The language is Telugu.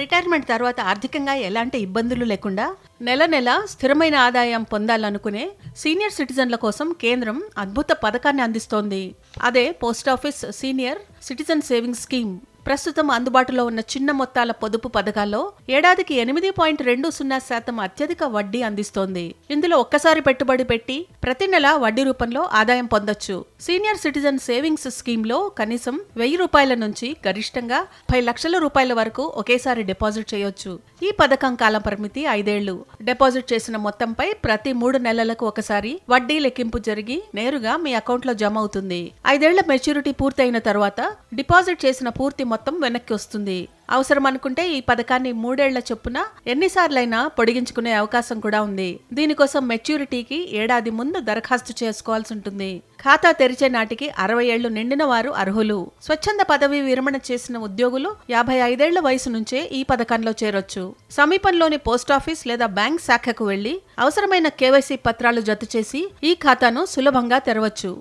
రిటైర్మెంట్ తర్వాత ఆర్థికంగా ఎలాంటి ఇబ్బందులు లేకుండా నెల నెల స్థిరమైన ఆదాయం పొందాలనుకునే సీనియర్ సిటిజన్ల కోసం కేంద్రం అద్భుత పథకాన్ని అందిస్తోంది. అదే post office senior citizen savings scheme. ప్రస్తుతం అందుబాటులో ఉన్న చిన్న మొత్తాల పొదుపు పథకాల్లో ఏడాదికి ఎనిమిది పాయింట్ రెండు సున్నా శాతం అత్యధిక వడ్డీ అందిస్తోంది. ఇందులో ఒక్కసారి పెట్టుబడి పెట్టి ప్రతి నెల వడ్డీ రూపంలో ఆదాయం పొందొచ్చు. సీనియర్ సిటిజన్ సేవింగ్స్ స్కీమ్లో కనీసం వెయ్యి రూపాయల నుంచి గరిష్టంగా పై లక్షల రూపాయల వరకు ఒకేసారి డిపాజిట్ చేయొచ్చు. ఈ పథకం కాలం పరిమితి ఐదేళ్ళు. డిపాజిట్ చేసిన మొత్తంపై ప్రతి మూడు నెలలకు ఒకసారి వడ్డీ లెక్కింపు జరిగి నేరుగా మీ అకౌంట్లో జమ అవుతుంది. ఐదేళ్ళ మెచ్యూరిటీ పూర్తయిన తర్వాత డిపాజిట్ చేసిన పూర్తి మొత్తం వెనక్కి వస్తుంది. అవసరం అనుకుంటే ఈ పథకాన్ని మూడేళ్ళ చొప్పున ఎన్నిసార్లైనా పొడిగించుకునే అవకాశం కూడా ఉంది. దీనికోసం మెచ్యూరిటీకి ఏడాది ముందు దరఖాస్తు చేసుకోవాల్సి ఉంటుంది. ఖాతా తెరిచే నాటికి అరవై ఏళ్ళు నిండిన వారు అర్హులు. స్వచ్ఛంద పదవి విరమణ చేసిన ఉద్యోగులు యాభై ఐదేళ్ళ వయసు నుంచే ఈ పథకంలో చేరొచ్చు. సమీపంలోని పోస్టాఫీస్ లేదా బ్యాంక్ శాఖకు వెళ్ళి అవసరమైన కేవైసీ పత్రాలు జత చేసి ఈ ఖాతాను సులభంగా తెరవచ్చు.